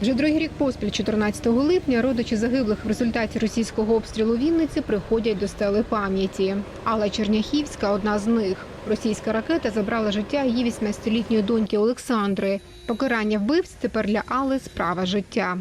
Вже другий рік поспіль, 14 липня, родичі загиблих в результаті російського обстрілу Вінниці приходять до стели пам'яті. Алла Черняхівська одна з них. Російська ракета забрала життя її 18-літньої доньки Олександри. Покарання вбивць тепер для Алли справа життя.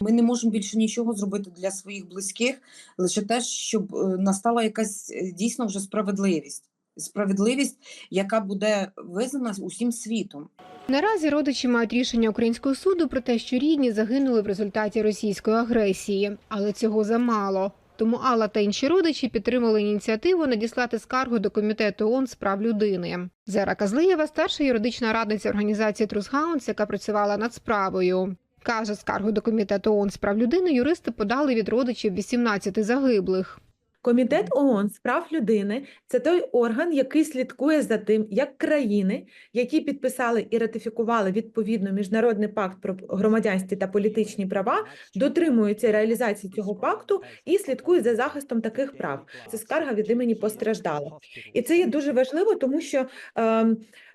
Ми не можемо більше нічого зробити для своїх близьких, лише те, щоб е, настала якась е, дійсно вже справедливість. Справедливість, яка буде визнана усім світом. Наразі родичі мають рішення українського суду про те, що рідні загинули в результаті російської агресії, але цього замало. Тому Алла та інші родичі підтримали ініціативу надіслати скаргу до комітету ООН з прав людини. Зера Казлиєва, старша юридична радниця організації Трусгаунс, яка працювала над справою. Каже, скаргу до комітету ООН з прав людини юристи подали від родичів 18 загиблих. Комітет ООН з прав людини це той орган, який слідкує за тим, як країни, які підписали і ратифікували відповідно міжнародний пакт про громадянські та політичні права, дотримуються реалізації цього пакту і слідкують за захистом таких прав. Це скарга від імені постраждалого. І це є дуже важливо, тому що е,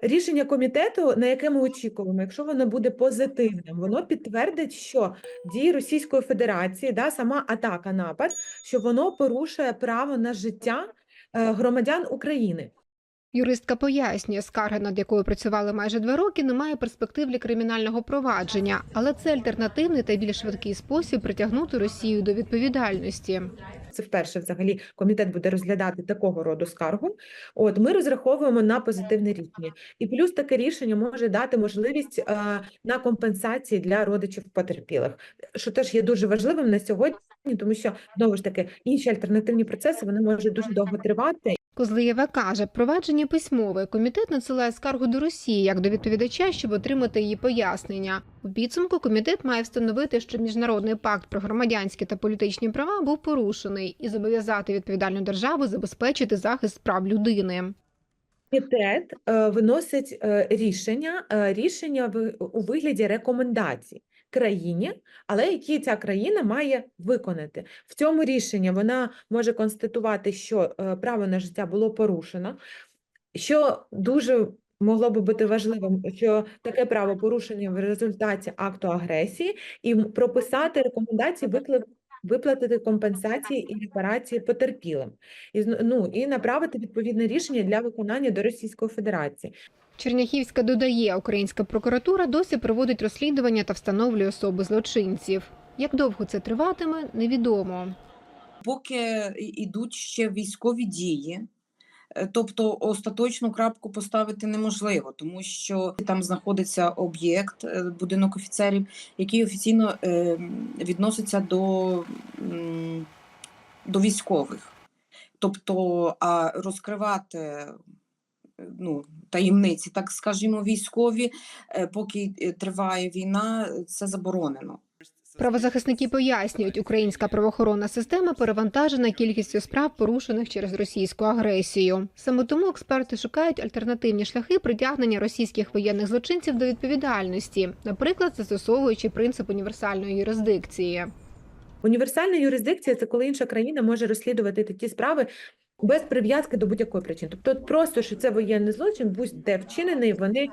рішення комітету, на яке ми очікуємо, якщо воно буде позитивним, воно підтвердить, що дії Російської Федерації, да, сама атака, напад, що воно порушує право на життя е, громадян України. Юристка пояснює, скарга, над якою працювали майже два роки, не має перспектив для кримінального провадження, але це альтернативний та більш швидкий спосіб притягнути Росію до відповідальності. Це вперше взагалі комітет буде розглядати такого роду скаргу. От ми розраховуємо на позитивне рішення, і плюс таке рішення може дати можливість е, на компенсації для родичів потерпілих, що теж є дуже важливим на сьогодні, тому що знову ж таки інші альтернативні процеси вони можуть дуже довго тривати. Козлиєва каже, провадження письмове. Комітет надсилає скаргу до Росії як до відповідача, щоб отримати її пояснення. У підсумку комітет має встановити, що міжнародний пакт про громадянські та політичні права був порушений і зобов'язати відповідальну державу забезпечити захист прав людини. Комітет е, виносить е, рішення, е, рішення у вигляді рекомендацій країні, але які ця країна має виконати. В цьому рішенні вона може констатувати, що е, право на життя було порушено, що дуже могло би бути важливим, що таке право порушення в результаті акту агресії, і прописати рекомендації. Виплатити компенсації і репарації потерпілим, і ну і направити відповідне рішення для виконання до Російської Федерації. Черняхівська додає, українська прокуратура досі проводить розслідування та встановлює особи злочинців. Як довго це триватиме, невідомо. Поки ідуть ще військові дії, е, тобто остаточну крапку поставити неможливо, тому що там знаходиться об'єкт, е, будинок офіцерів, який офіційно е, відноситься до, до військових. Тобто, а розкривати ну, таємниці, так скажімо, військові, е, поки е, триває війна, це заборонено. Правозахисники пояснюють, українська правоохоронна система перевантажена кількістю справ, порушених через російську агресію. Саме тому експерти шукають альтернативні шляхи притягнення російських воєнних злочинців до відповідальності, наприклад, застосовуючи принцип універсальної юрисдикції. Універсальна юрисдикція це коли інша країна може розслідувати такі справи без прив'язки до будь-якої причини. Тобто, просто що це воєнний злочин, будь-де вчинений, вони е,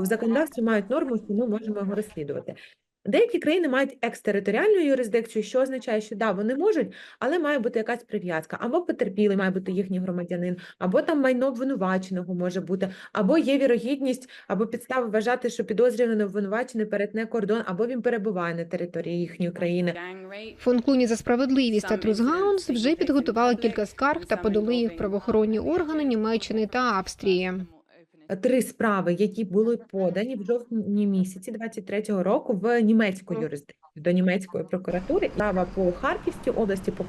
в законодавстві мають норму, що ми можемо його розслідувати. Деякі країни мають екстериторіальну юрисдикцію, що означає, що да, вони можуть, але має бути якась прив'язка. Або потерпілий має бути їхній громадянин, або там майно обвинуваченого може бути, або є вірогідність, або підстави вважати, що підозрюваний обвинувачений перетне кордон, або він перебуває на території їхньої країни. Фонд Клуні за справедливість та Трусгаунс вже підготували кілька скарг та подали їх правоохоронні органи Німеччини та Австрії. Три справи, які були подані в жовтні місяці 23-го року в німецьку юрисдикцію до німецької прокуратури. Справа по Харківській області, по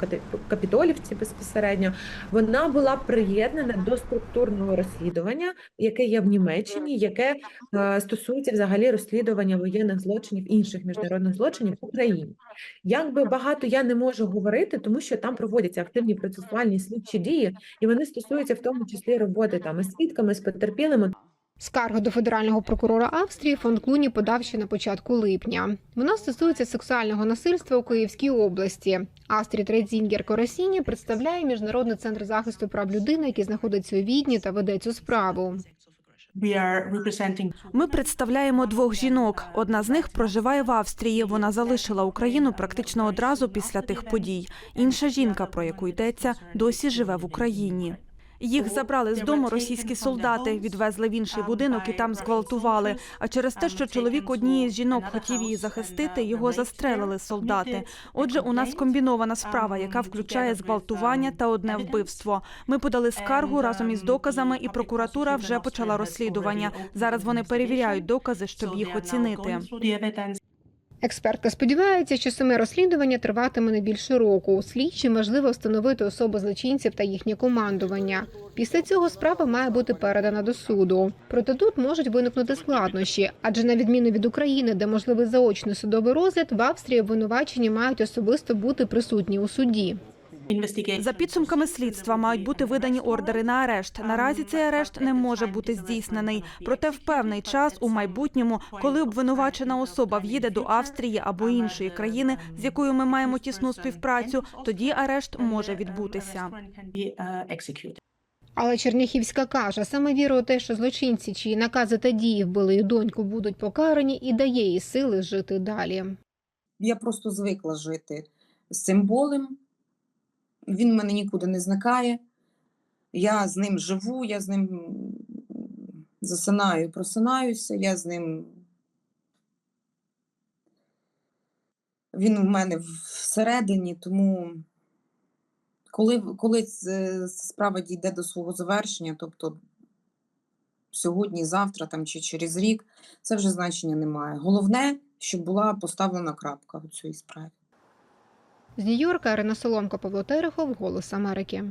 Капітолівці безпосередньо, вона була приєднана до структурного розслідування, яке є в Німеччині, яке е, стосується взагалі розслідування воєнних злочинів інших міжнародних злочинів в Україні. Якби багато я не можу говорити, тому що там проводяться активні процесуальні слідчі дії, і вони стосуються в тому числі роботи там із свідками, з потерпілими. Скаргу до федерального прокурора Австрії фонд Клуні подав ще на початку липня. Вона стосується сексуального насильства у Київській області. Астрід Рейдзінгер Коросіні представляє міжнародний центр захисту прав людини, який знаходиться у Відні та веде цю справу. Ми представляємо двох жінок. Одна з них проживає в Австрії. Вона залишила Україну практично одразу після тих подій. Інша жінка, про яку йдеться, досі живе в Україні. Їх забрали з дому російські солдати, відвезли в інший будинок і там зґвалтували. А через те, що чоловік однієї з жінок хотів її захистити, його застрелили солдати. Отже, у нас комбінована справа, яка включає зґвалтування та одне вбивство. Ми подали скаргу разом із доказами, і прокуратура вже почала розслідування. Зараз вони перевіряють докази, щоб їх оцінити. Експертка сподівається, що саме розслідування триватиме не більше року. Слідчим важливо встановити особи злочинців та їхнє командування. Після цього справа має бути передана до суду. Проте тут можуть виникнути складнощі, адже на відміну від України, де можливий заочний судовий розгляд, в Австрії обвинувачені мають особисто бути присутні у суді. За підсумками слідства мають бути видані ордери на арешт. Наразі цей арешт не може бути здійснений. Проте в певний час у майбутньому, коли обвинувачена особа в'їде до Австрії або іншої країни, з якою ми маємо тісну співпрацю, тоді арешт може відбутися. Але Черняхівська каже, саме віра у те, що злочинці, чиї накази та дії вбили її доньку, будуть покарані, і дає їй сили жити далі. Я просто звикла жити з цим болем. Він в мене нікуди не зникає. Я з ним живу, я з ним засинаю, просинаюся, я з ним. Він у мене всередині, тому коли, коли справа дійде до свого завершення, тобто сьогодні, завтра там, чи через рік, це вже значення не має. Головне, щоб була поставлена крапка у цій справі. З Нью-Йорка Арина Соломко, Павло Терехов, Голос Америки.